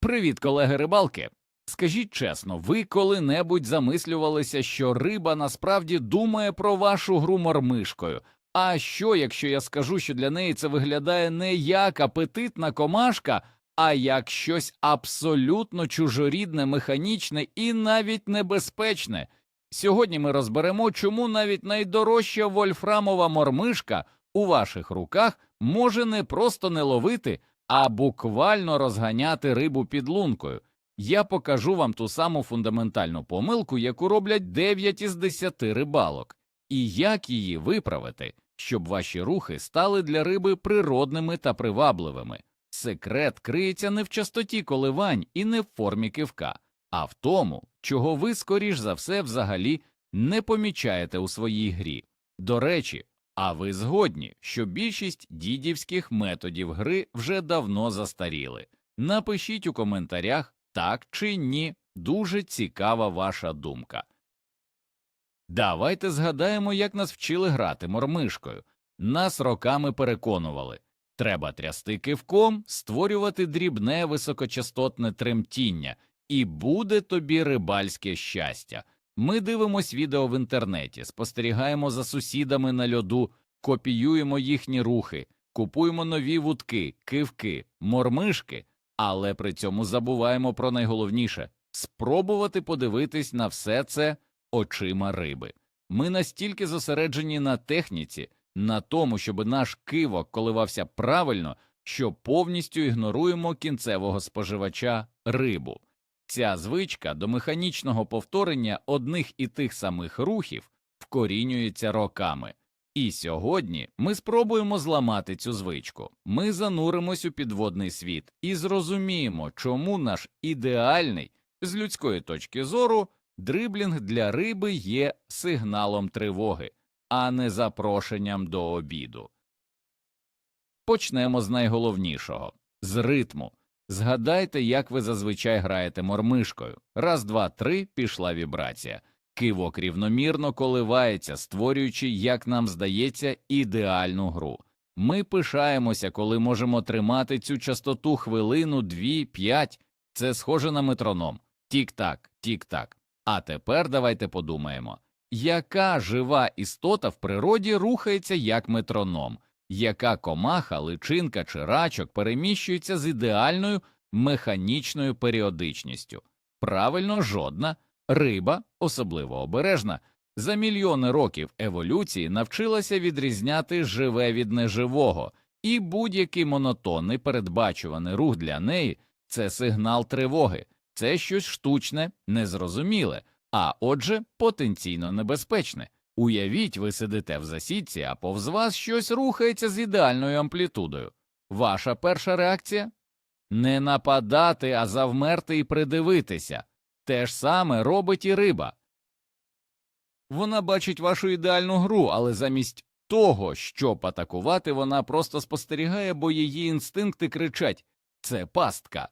Привіт, колеги рибалки. Скажіть чесно, ви коли-небудь замислювалися, що риба насправді думає про вашу гру мормишкою? А що, якщо я скажу, що для неї це виглядає не як апетитна комашка, а як щось абсолютно чужорідне, механічне і навіть небезпечне? Сьогодні ми розберемо, чому навіть найдорожча вольфрамова мормишка у ваших руках може не просто не ловити, а буквально розганяти рибу під лункою. Я покажу вам ту саму фундаментальну помилку, яку роблять 9 із 10 рибалок, і як її виправити, щоб ваші рухи стали для риби природними та привабливими. Секрет криється не в частоті коливань і не в формі кивка, а в тому, чого ви, скоріш за все, взагалі не помічаєте у своїй грі. До речі, а ви згодні, що більшість дідівських методів гри вже давно застаріли. Напишіть у коментарях так чи ні, дуже цікава ваша думка. Давайте згадаємо, як нас вчили грати мормишкою. Нас роками переконували треба трясти кивком, створювати дрібне високочастотне тремтіння, і буде тобі рибальське щастя. Ми дивимось відео в інтернеті, спостерігаємо за сусідами на льоду, копіюємо їхні рухи, купуємо нові вудки, кивки, мормишки, але при цьому забуваємо про найголовніше спробувати подивитись на все це очима риби. Ми настільки зосереджені на техніці, на тому, щоб наш кивок коливався правильно, що повністю ігноруємо кінцевого споживача рибу. Ця звичка до механічного повторення одних і тих самих рухів вкорінюється роками. І сьогодні ми спробуємо зламати цю звичку. Ми зануримось у підводний світ і зрозуміємо, чому наш ідеальний з людської точки зору дриблінг для риби є сигналом тривоги, а не запрошенням до обіду. Почнемо з найголовнішого з ритму. Згадайте, як ви зазвичай граєте мормишкою. Раз, два, три пішла вібрація. Кивок рівномірно коливається, створюючи, як нам здається, ідеальну гру. Ми пишаємося, коли можемо тримати цю частоту хвилину, дві, п'ять. Це схоже на метроном. Тік-так, тік-так. А тепер давайте подумаємо, яка жива істота в природі рухається як метроном, яка комаха, личинка чи рачок переміщується з ідеальною механічною періодичністю? Правильно, жодна. Риба, особливо обережна, за мільйони років еволюції навчилася відрізняти живе від неживого, і будь-який монотонний передбачуваний рух для неї це сигнал тривоги, це щось штучне, незрозуміле, а отже, потенційно небезпечне. Уявіть, ви сидите в засідці, а повз вас щось рухається з ідеальною амплітудою. Ваша перша реакція не нападати, а завмерти і придивитися. Те ж саме робить і риба. Вона бачить вашу ідеальну гру, але замість того, щоб атакувати, вона просто спостерігає, бо її інстинкти кричать це пастка.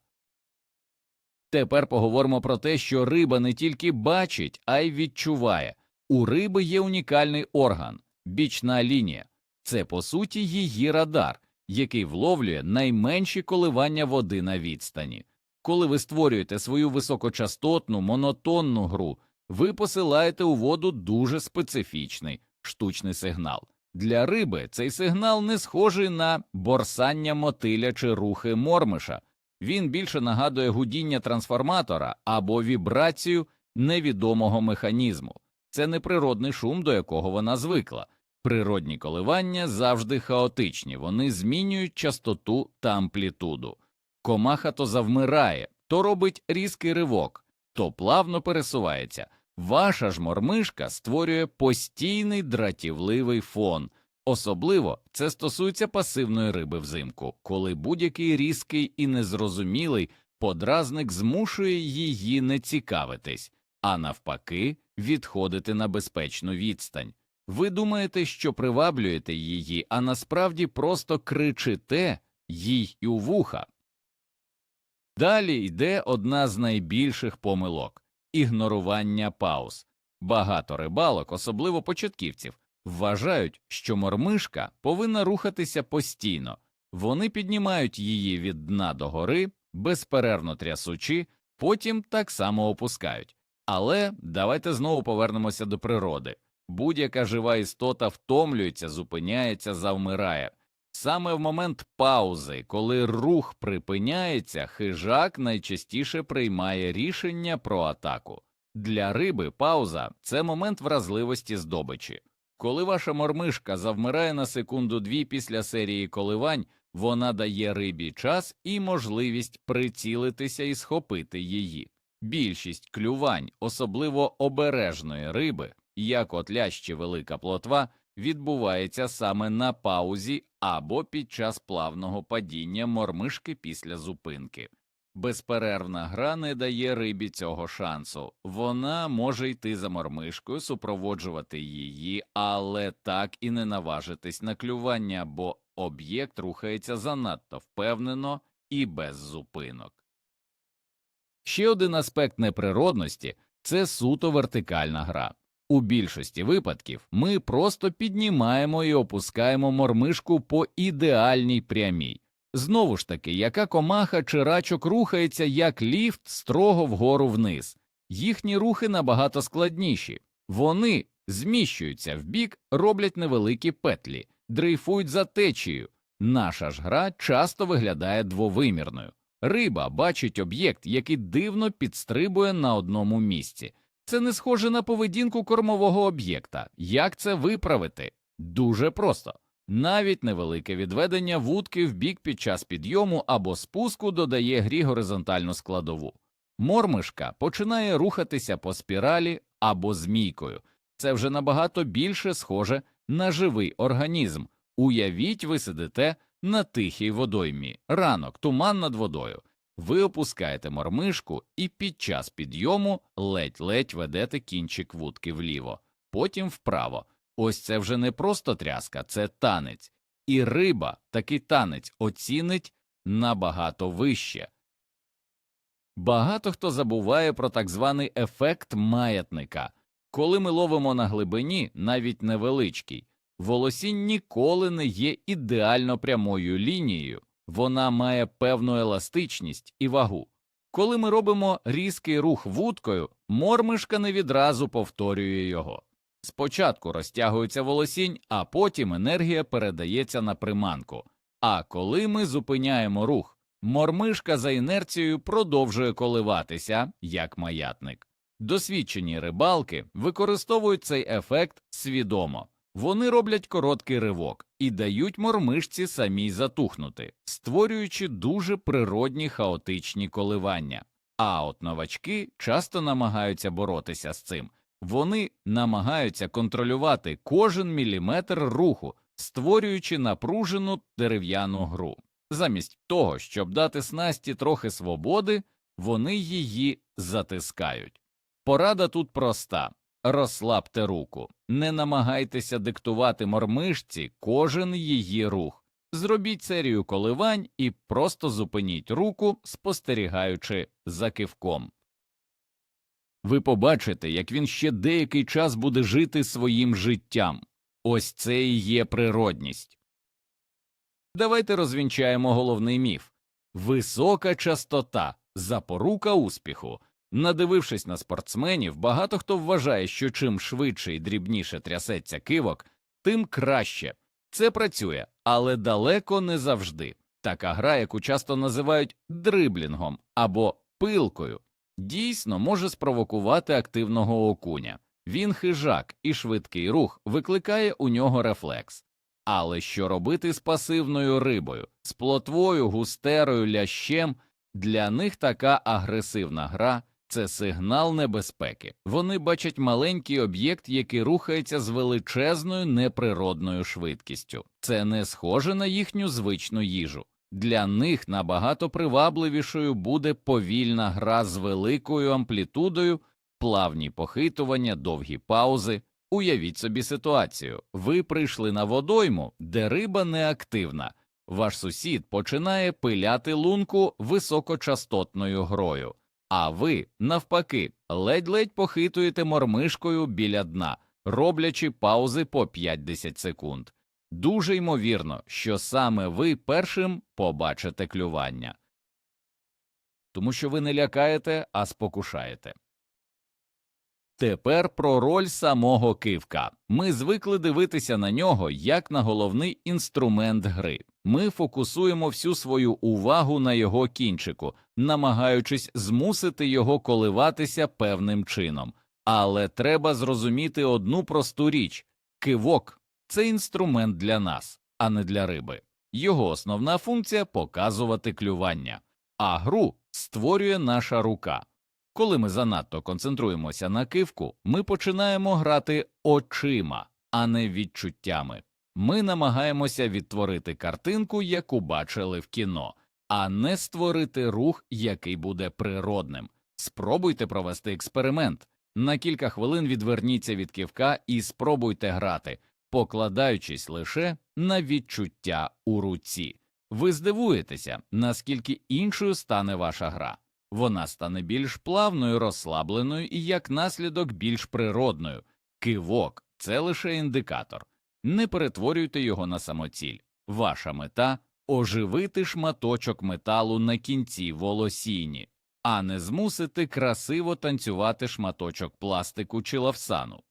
Тепер поговоримо про те, що риба не тільки бачить, а й відчуває. У риби є унікальний орган бічна лінія. Це по суті її радар, який вловлює найменші коливання води на відстані. Коли ви створюєте свою високочастотну, монотонну гру, ви посилаєте у воду дуже специфічний штучний сигнал. Для риби цей сигнал не схожий на борсання мотиля чи рухи мормиша, він більше нагадує гудіння трансформатора або вібрацію невідомого механізму. Це не природний шум, до якого вона звикла. Природні коливання завжди хаотичні, вони змінюють частоту та амплітуду. Комаха то завмирає, то робить різкий ривок, то плавно пересувається. Ваша ж мормишка створює постійний дратівливий фон. Особливо це стосується пасивної риби взимку, коли будь-який різкий і незрозумілий подразник змушує її не цікавитись, а навпаки, відходити на безпечну відстань. Ви думаєте, що приваблюєте її, а насправді просто кричите їй і у вуха. Далі йде одна з найбільших помилок ігнорування пауз. Багато рибалок, особливо початківців, вважають, що мормишка повинна рухатися постійно, вони піднімають її від дна до гори, безперервно трясучи, потім так само опускають. Але давайте знову повернемося до природи. Будь-яка жива істота втомлюється, зупиняється, завмирає. Саме в момент паузи, коли рух припиняється, хижак найчастіше приймає рішення про атаку. Для риби пауза це момент вразливості здобичі. Коли ваша мормишка завмирає на секунду-дві після серії коливань, вона дає рибі час і можливість прицілитися і схопити її. Більшість клювань, особливо обережної риби, як от лящ велика плотва, відбувається саме на паузі або під час плавного падіння мормишки після зупинки. Безперервна гра не дає рибі цього шансу. Вона може йти за мормишкою, супроводжувати її, але так і не наважитись на клювання, бо об'єкт рухається занадто впевнено і без зупинок. Ще один аспект неприродності це суто вертикальна гра. У більшості випадків ми просто піднімаємо і опускаємо мормишку по ідеальній прямій. Знову ж таки, яка комаха чи рачок рухається як ліфт строго вгору вниз. Їхні рухи набагато складніші. Вони зміщуються вбік, роблять невеликі петлі, дрейфують за течією. Наша ж гра часто виглядає двовимірною. Риба бачить об'єкт, який дивно підстрибує на одному місці. Це не схоже на поведінку кормового об'єкта. Як це виправити? Дуже просто. Навіть невелике відведення вудки в бік під час підйому або спуску додає грі горизонтальну складову. Мормишка починає рухатися по спіралі або змійкою. Це вже набагато більше схоже на живий організм. Уявіть, ви сидите на тихій водоймі, ранок, туман над водою. Ви опускаєте мормишку і під час підйому ледь-ледь ведете кінчик вудки вліво, потім вправо. Ось це вже не просто тряска, це танець. І риба такий танець оцінить набагато вище. Багато хто забуває про так званий ефект маятника. Коли ми ловимо на глибині, навіть невеличкий, волосінь ніколи не є ідеально прямою лінією, вона має певну еластичність і вагу. Коли ми робимо різкий рух вудкою, мормишка не відразу повторює його. Спочатку розтягується волосінь, а потім енергія передається на приманку. А коли ми зупиняємо рух, мормишка за інерцією продовжує коливатися, як маятник. Досвідчені рибалки використовують цей ефект свідомо. Вони роблять короткий ривок і дають мормишці самій затухнути, створюючи дуже природні хаотичні коливання. А от новачки часто намагаються боротися з цим. Вони намагаються контролювати кожен міліметр руху, створюючи напружену дерев'яну гру. Замість того, щоб дати снасті трохи свободи, вони її затискають. Порада тут проста розслабте руку, не намагайтеся диктувати мормишці кожен її рух. Зробіть серію коливань і просто зупиніть руку, спостерігаючи за кивком. Ви побачите, як він ще деякий час буде жити своїм життям. Ось це і є природність. Давайте розвінчаємо головний міф висока частота запорука успіху. Надивившись на спортсменів, багато хто вважає, що чим швидше і дрібніше трясеться кивок, тим краще. Це працює, але далеко не завжди. Така гра, яку часто називають дриблінгом або пилкою, дійсно може спровокувати активного окуня. Він хижак і швидкий рух викликає у нього рефлекс. Але що робити з пасивною рибою, з плотвою, густерою, лящем? Для них така агресивна гра це сигнал небезпеки. Вони бачать маленький об'єкт, який рухається з величезною неприродною швидкістю. Це не схоже на їхню звичну їжу. Для них набагато привабливішою буде повільна гра з великою амплітудою, плавні похитування, довгі паузи. Уявіть собі ситуацію. Ви прийшли на водойму, де риба неактивна. Ваш сусід починає пиляти лунку високочастотною грою, а ви, навпаки, ледь-ледь похитуєте мормишкою біля дна, роблячи паузи по 5-10 секунд. Дуже ймовірно, що саме ви першим побачите клювання. тому що ви не лякаєте, а спокушаєте. Тепер про роль самого кивка. Ми звикли дивитися на нього як на головний інструмент гри. Ми фокусуємо всю свою увагу на його кінчику, намагаючись змусити його коливатися певним чином. Але треба зрозуміти одну просту річ кивок це інструмент для нас, а не для риби. Його основна функція показувати клювання, а гру створює наша рука. Коли ми занадто концентруємося на кивку, ми починаємо грати очима, а не відчуттями. Ми намагаємося відтворити картинку, яку бачили в кіно, а не створити рух, який буде природним. Спробуйте провести експеримент. На кілька хвилин відверніться від кивка і спробуйте грати, покладаючись лише на відчуття у руці. Ви здивуєтеся, наскільки іншою стане ваша гра. Вона стане більш плавною, розслабленою і, як наслідок, більш природною. Кивок це лише індикатор. Не перетворюйте його на самоціль. Ваша мета оживити шматочок металу на кінці волосіні, а не змусити красиво танцювати шматочок пластику чи лавсану.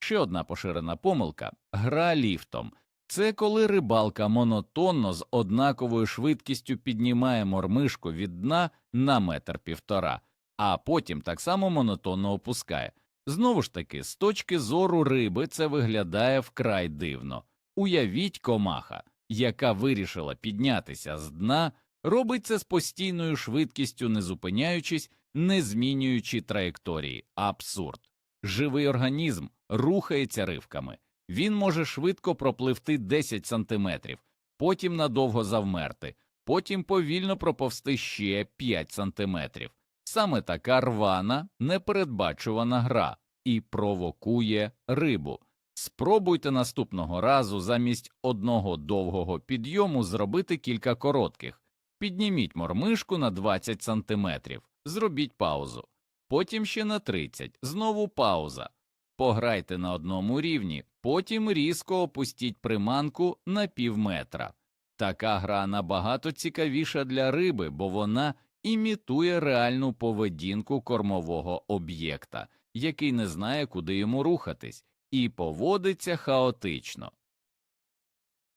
Ще одна поширена помилка гра ліфтом. Це коли рибалка монотонно з однаковою швидкістю піднімає мормишку від дна на метр півтора, а потім так само монотонно опускає. Знову ж таки, з точки зору риби це виглядає вкрай дивно. Уявіть комаха, яка вирішила піднятися з дна, робить це з постійною швидкістю, не зупиняючись, не змінюючи траєкторії. Абсурд. Живий організм рухається ривками. Він може швидко пропливти 10 сантиметрів, потім надовго завмерти, потім повільно проповсти ще 5 сантиметрів. Саме така рвана, непередбачувана гра і провокує рибу. Спробуйте наступного разу замість одного довгого підйому зробити кілька коротких. Підніміть мормишку на 20 сантиметрів, зробіть паузу, потім ще на 30, знову пауза. Пограйте на одному рівні, потім різко опустіть приманку на півметра. Така гра набагато цікавіша для риби, бо вона імітує реальну поведінку кормового об'єкта, який не знає, куди йому рухатись, і поводиться хаотично.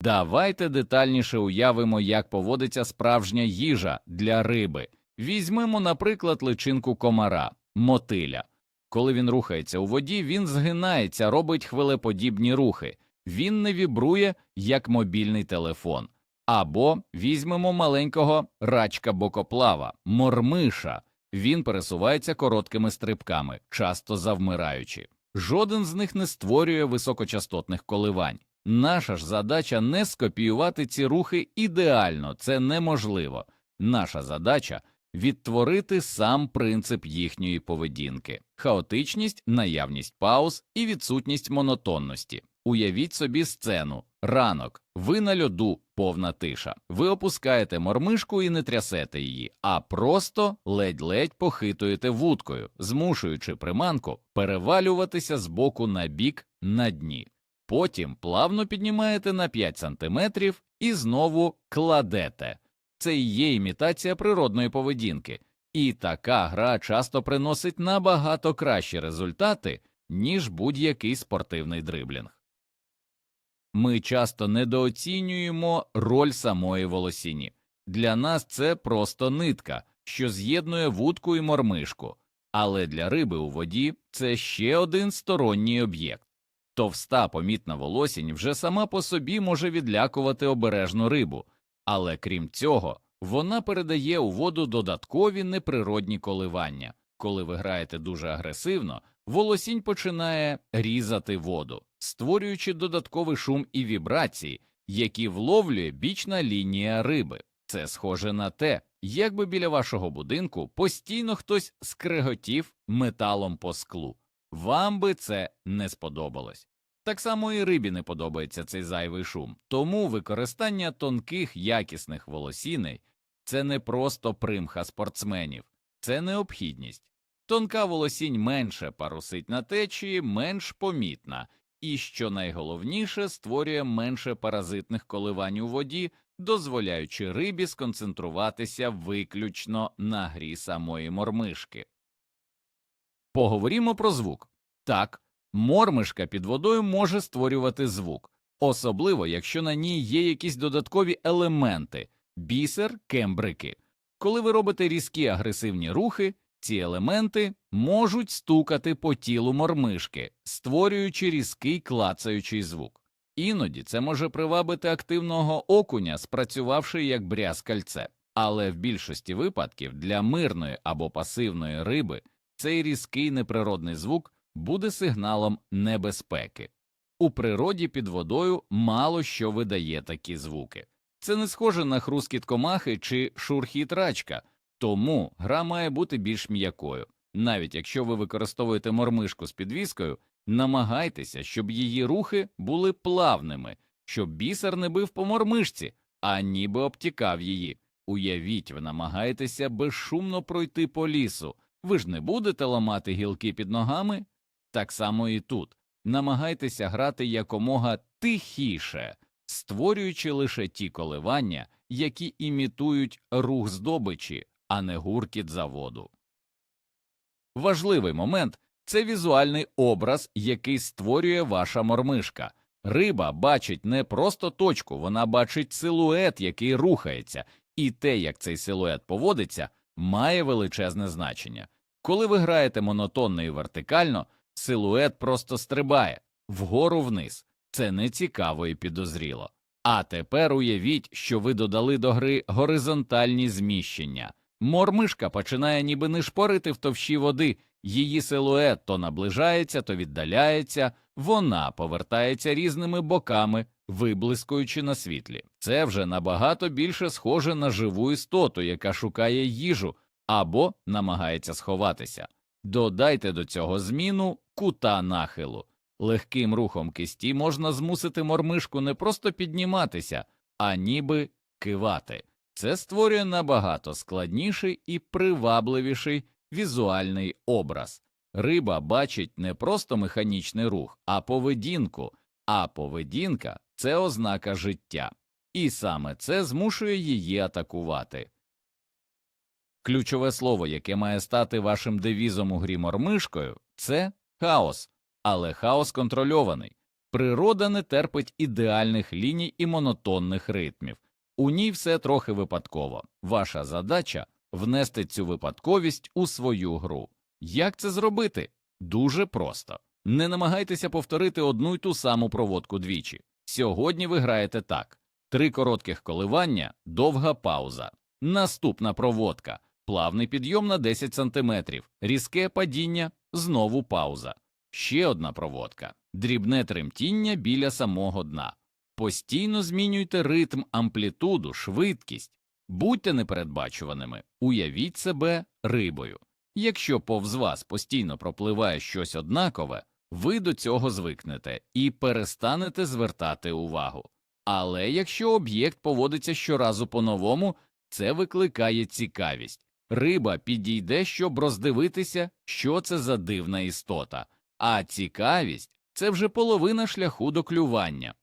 Давайте детальніше уявимо, як поводиться справжня їжа для риби. Візьмемо, наприклад, личинку комара, мотиля. Коли він рухається у воді, він згинається, робить хвилеподібні рухи, він не вібрує, як мобільний телефон. Або візьмемо маленького рачка бокоплава, мормиша. Він пересувається короткими стрибками, часто завмираючи. Жоден з них не створює високочастотних коливань. Наша ж задача не скопіювати ці рухи ідеально, це неможливо. Наша задача відтворити сам принцип їхньої поведінки, хаотичність, наявність пауз і відсутність монотонності. Уявіть собі сцену, ранок, ви на льоду, повна тиша. Ви опускаєте мормишку і не трясете її, а просто ледь-ледь похитуєте вудкою, змушуючи приманку перевалюватися з боку на бік на дні. Потім плавно піднімаєте на 5 сантиметрів і знову кладете. Це і є імітація природної поведінки, і така гра часто приносить набагато кращі результати, ніж будь-який спортивний дриблінг. Ми часто недооцінюємо роль самої волосіні. Для нас це просто нитка, що з'єднує вудку і мормишку, але для риби у воді це ще один сторонній об'єкт. Товста помітна волосінь вже сама по собі може відлякувати обережну рибу, але крім цього, вона передає у воду додаткові неприродні коливання. Коли ви граєте дуже агресивно, волосінь починає різати воду, створюючи додатковий шум і вібрації, які вловлює бічна лінія риби. Це схоже на те, якби біля вашого будинку постійно хтось скреготів металом по склу. Вам би це не сподобалось. Так само і рибі не подобається цей зайвий шум, тому використання тонких якісних волосіней це не просто примха спортсменів, це необхідність. Тонка волосінь менше парусить на течії, менш помітна, і, що найголовніше, створює менше паразитних коливань у воді, дозволяючи рибі сконцентруватися виключно на грі самої мормишки. Поговоримо про звук. Так, мормишка під водою може створювати звук, особливо якщо на ній є якісь додаткові елементи бісер, кембрики. Коли ви робите різкі агресивні рухи, ці елементи можуть стукати по тілу мормишки, створюючи різкий клацаючий звук. Іноді це може привабити активного окуня, спрацювавши як брязкальце. Але в більшості випадків для мирної або пасивної риби цей різкий неприродний звук буде сигналом небезпеки. У природі під водою мало що видає такі звуки. Це не схоже на хрускіт комахи чи шурхіт рачка, тому гра має бути більш м'якою. Навіть якщо ви використовуєте мормишку з підвіскою, намагайтеся, щоб її рухи були плавними, щоб бісер не бив по мормишці, а ніби обтікав її. Уявіть, ви намагаєтеся безшумно пройти по лісу. Ви ж не будете ламати гілки під ногами? Так само і тут. Намагайтеся грати якомога тихіше, створюючи лише ті коливання, які імітують рух здобичі, а не гуркіт заводу. Важливий момент це візуальний образ, який створює ваша мормишка. Риба бачить не просто точку, вона бачить силует, який рухається, і те, як цей силует поводиться, має величезне значення. Коли ви граєте монотонно і вертикально, силует просто стрибає вгору вниз. Це не цікаво і підозріло. А тепер уявіть, що ви додали до гри горизонтальні зміщення. Мормишка починає ніби не шпорити в товщі води, її силует то наближається, то віддаляється, вона повертається різними боками, виблискуючи на світлі. Це вже набагато більше схоже на живу істоту, яка шукає їжу або намагається сховатися. Додайте до цього зміну кута нахилу. Легким рухом кисті можна змусити мормишку не просто підніматися, а ніби кивати. Це створює набагато складніший і привабливіший візуальний образ. Риба бачить не просто механічний рух, а поведінку, а поведінка це ознака життя, і саме це змушує її атакувати. Ключове слово, яке має стати вашим девізом у грі мормишкою, це хаос, але хаос контрольований. Природа не терпить ідеальних ліній і монотонних ритмів. У ній все трохи випадково. Ваша задача внести цю випадковість у свою гру. Як це зробити? Дуже просто. Не намагайтеся повторити одну й ту саму проводку двічі. Сьогодні ви граєте так: три коротких коливання, довга пауза. Наступна проводка, плавний підйом на 10 см, різке падіння, знову пауза. Ще одна проводка, дрібне тремтіння біля самого дна. Постійно змінюйте ритм, амплітуду, швидкість, будьте непередбачуваними, уявіть себе рибою. Якщо повз вас постійно пропливає щось однакове, ви до цього звикнете і перестанете звертати увагу. Але якщо об'єкт поводиться щоразу по-новому, це викликає цікавість. Риба підійде, щоб роздивитися, що це за дивна істота, а цікавість це вже половина шляху до клювання.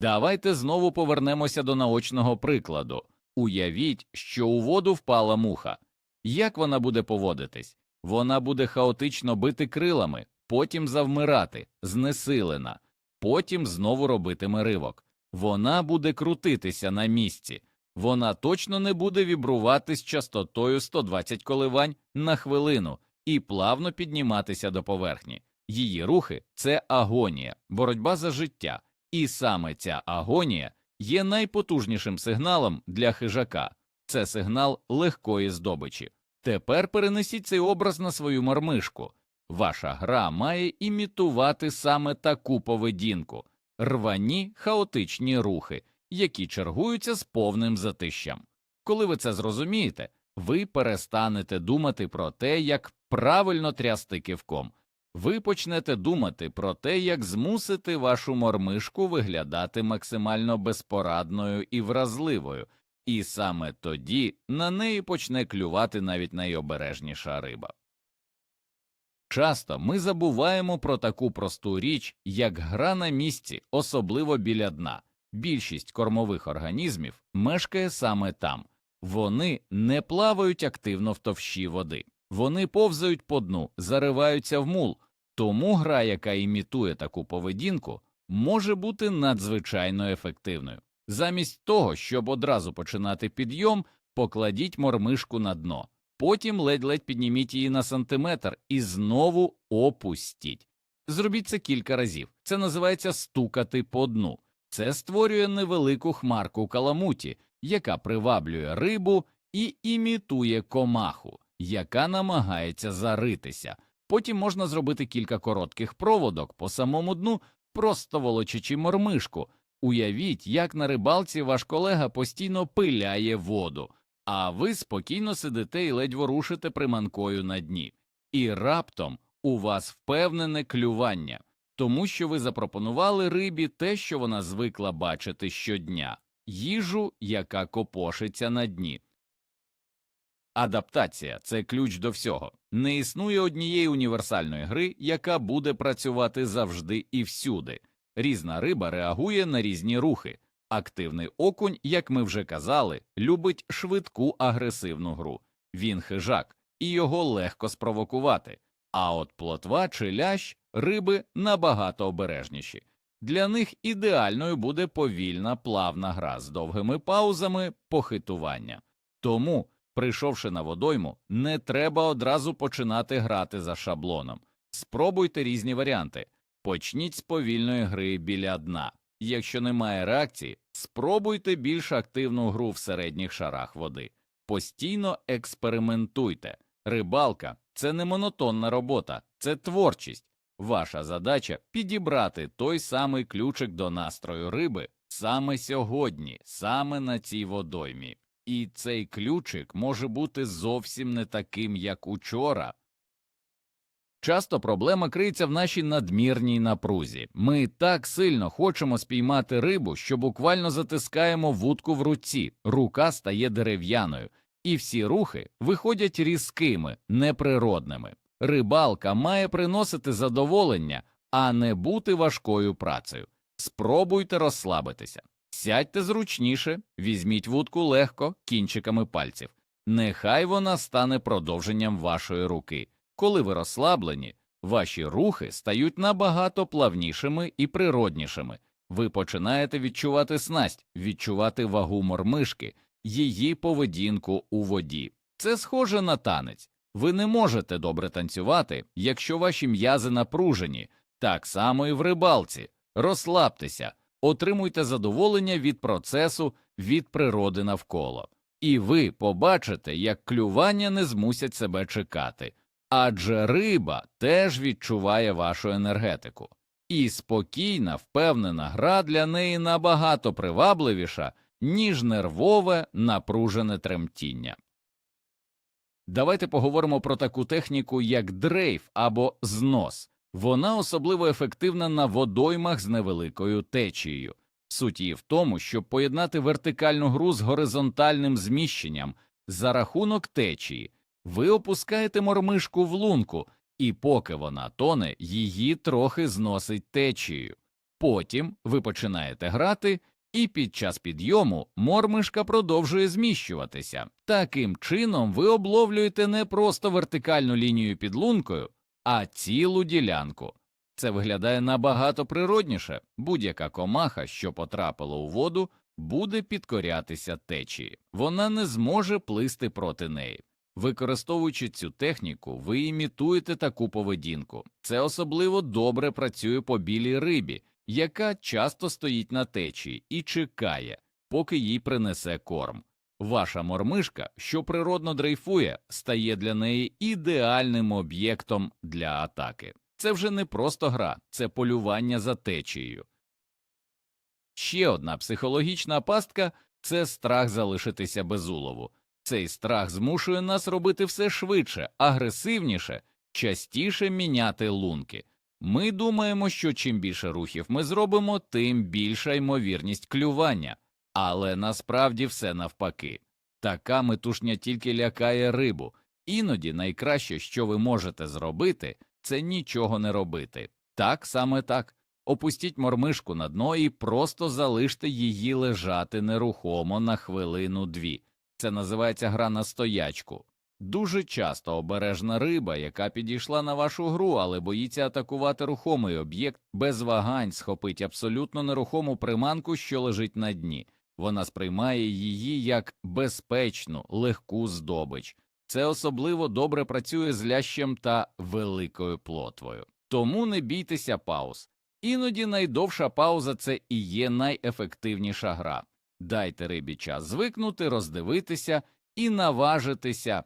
Давайте знову повернемося до наочного прикладу. Уявіть, що у воду впала муха. Як вона буде поводитись? Вона буде хаотично бити крилами, потім завмирати, знесилена, потім знову робитиме ривок. Вона буде крутитися на місці, вона точно не буде вібрувати з частотою 120 коливань на хвилину і плавно підніматися до поверхні. Її рухи це агонія, боротьба за життя, і саме ця агонія є найпотужнішим сигналом для хижака. Це сигнал легкої здобичі. Тепер перенесіть цей образ на свою мармишку. Ваша гра має імітувати саме таку поведінку, рвані хаотичні рухи, які чергуються з повним затищем. Коли ви це зрозумієте, ви перестанете думати про те, як правильно трясти кивком. Ви почнете думати про те, як змусити вашу мормишку виглядати максимально безпорадною і вразливою, і саме тоді на неї почне клювати навіть найобережніша риба. Часто ми забуваємо про таку просту річ, як гра на місці, особливо біля дна. Більшість кормових організмів мешкає саме там. Вони не плавають активно в товщі води, вони повзають по дну, зариваються в мул. Тому гра, яка імітує таку поведінку, може бути надзвичайно ефективною. Замість того, щоб одразу починати підйом, покладіть мормишку на дно, потім ледь-ледь підніміть її на сантиметр і знову опустіть. Зробіть це кілька разів. Це називається стукати по дну. Це створює невелику хмарку каламуті, яка приваблює рибу і імітує комаху, яка намагається заритися. Потім можна зробити кілька коротких проводок по самому дну, просто волочачи мормишку. Уявіть, як на рибалці ваш колега постійно пиляє воду, а ви спокійно сидите і ледь ворушите приманкою на дні. І раптом у вас впевнене клювання, тому що ви запропонували рибі те, що вона звикла бачити щодня їжу, яка копошиться на дні. Адаптація це ключ до всього. Не існує однієї універсальної гри, яка буде працювати завжди і всюди. Різна риба реагує на різні рухи. Активний окунь, як ми вже казали, любить швидку агресивну гру. Він хижак, і його легко спровокувати. А от плотва чи лящ риби набагато обережніші. Для них ідеальною буде повільна плавна гра з довгими паузами похитування. Тому, прийшовши на водойму, не треба одразу починати грати за шаблоном. Спробуйте різні варіанти. Почніть з повільної гри біля дна. Якщо немає реакції, спробуйте більш активну гру в середніх шарах води. Постійно експериментуйте. Рибалка це не монотонна робота, це творчість. Ваша задача підібрати той самий ключик до настрою риби саме сьогодні, саме на цій водоймі. І цей ключик може бути зовсім не таким, як учора. Часто проблема криється в нашій надмірній напрузі. Ми так сильно хочемо спіймати рибу, що буквально затискаємо вудку в руці, рука стає дерев'яною, і всі рухи виходять різкими, неприродними. Рибалка має приносити задоволення, а не бути важкою працею. Спробуйте розслабитися. Сядьте зручніше, візьміть вудку легко кінчиками пальців. Нехай вона стане продовженням вашої руки. Коли ви розслаблені, ваші рухи стають набагато плавнішими і природнішими. Ви починаєте відчувати снасть, відчувати вагу мормишки, її поведінку у воді. Це схоже на танець. Ви не можете добре танцювати, якщо ваші м'язи напружені, так само і в рибалці. Розслабтеся, отримуйте задоволення від процесу, від природи навколо. І ви побачите, як клювання не змусять себе чекати. Адже риба теж відчуває вашу енергетику, і спокійна, впевнена гра для неї набагато привабливіша, ніж нервове напружене тремтіння. Давайте поговоримо про таку техніку, як дрейф або знос. Вона особливо ефективна на водоймах з невеликою течією. Суть її в тому, щоб поєднати вертикальну гру з горизонтальним зміщенням за рахунок течії. Ви опускаєте мормишку в лунку, і поки вона тоне, її трохи зносить течією. Потім ви починаєте грати, і під час підйому мормишка продовжує зміщуватися. Таким чином ви обловлюєте не просто вертикальну лінію під лункою, а цілу ділянку. Це виглядає набагато природніше. Будь-яка комаха, що потрапила у воду, буде підкорятися течії, вона не зможе плисти проти неї. Використовуючи цю техніку, ви імітуєте таку поведінку. Це особливо добре працює по білій рибі, яка часто стоїть на течії і чекає, поки їй принесе корм. Ваша мормишка, що природно дрейфує, стає для неї ідеальним об'єктом для атаки. Це вже не просто гра, це полювання за течією. Ще одна психологічна пастка це страх залишитися без улову. Цей страх змушує нас робити все швидше, агресивніше, частіше міняти лунки. Ми думаємо, що чим більше рухів ми зробимо, тим більша ймовірність клювання, але насправді все навпаки. Така метушня тільки лякає рибу, іноді найкраще, що ви можете зробити, це нічого не робити. Так саме так. Опустіть мормишку на дно і просто залиште її лежати нерухомо на хвилину-дві. Це називається гра на стоячку. Дуже часто обережна риба, яка підійшла на вашу гру, але боїться атакувати рухомий об'єкт, без вагань схопить абсолютно нерухому приманку, що лежить на дні. Вона сприймає її як безпечну, легку здобич. Це особливо добре працює з лящем та великою плотвою. Тому не бійтеся пауз. Іноді найдовша пауза це і є найефективніша гра. Дайте рибі час звикнути, роздивитися і наважитися.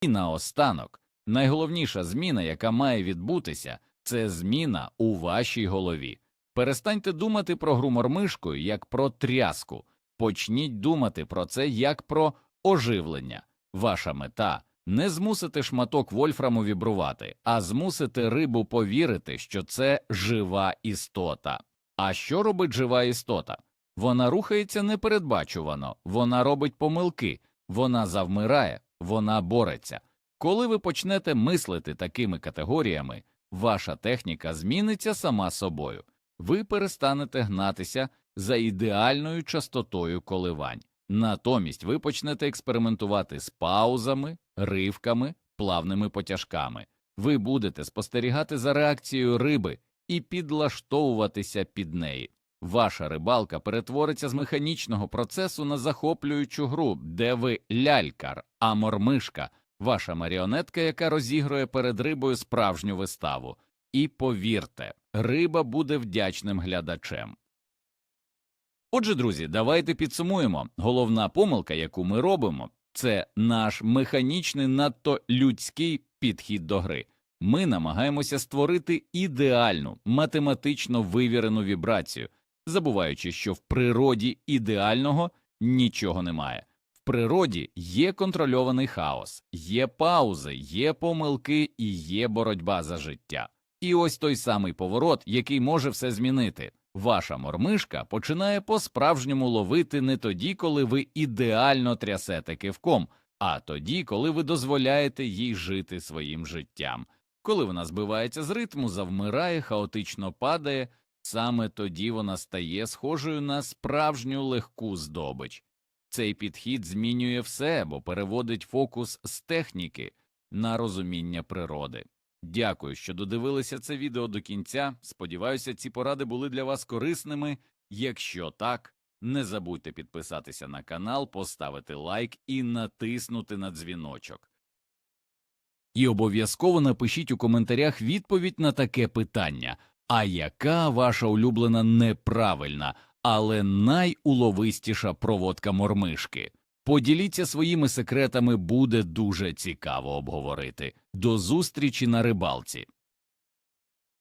І наостанок, найголовніша зміна, яка має відбутися, це зміна у вашій голові. Перестаньте думати про гру мормишкою як про тряску, почніть думати про це як про оживлення. Ваша мета не змусити шматок вольфраму вібрувати, а змусити рибу повірити, що це жива істота. А що робить жива істота? Вона рухається непередбачувано, вона робить помилки, вона завмирає, вона бореться. Коли ви почнете мислити такими категоріями, ваша техніка зміниться сама собою. Ви перестанете гнатися за ідеальною частотою коливань. Натомість ви почнете експериментувати з паузами, ривками, плавними потяжками. Ви будете спостерігати за реакцією риби і підлаштовуватися під неї. Ваша рибалка перетвориться з механічного процесу на захоплюючу гру, де ви лялькар, а мормишка, ваша маріонетка, яка розігрує перед рибою справжню виставу. І повірте, риба буде вдячним глядачем. Отже, друзі, давайте підсумуємо. Головна помилка, яку ми робимо, це наш механічний, надто людський підхід до гри. Ми намагаємося створити ідеальну, математично вивірену вібрацію, забуваючи, що в природі ідеального нічого немає. В природі є контрольований хаос, є паузи, є помилки і є боротьба за життя. І ось той самий поворот, який може все змінити. Ваша мормишка починає по-справжньому ловити не тоді, коли ви ідеально трясете кивком, а тоді, коли ви дозволяєте їй жити своїм життям. Коли вона збивається з ритму, завмирає, хаотично падає, саме тоді вона стає схожою на справжню легку здобич. Цей підхід змінює все, бо переводить фокус з техніки на розуміння природи. Дякую, що додивилися це відео до кінця. Сподіваюся, ці поради були для вас корисними. Якщо так, не забудьте підписатися на канал, поставити лайк і натиснути на дзвіночок. І обов'язково напишіть у коментарях відповідь на таке питання: а яка ваша улюблена неправильна, але найуловистіша проводка мормишки? Поділіться своїми секретами, буде дуже цікаво обговорити. До зустрічі на рибалці.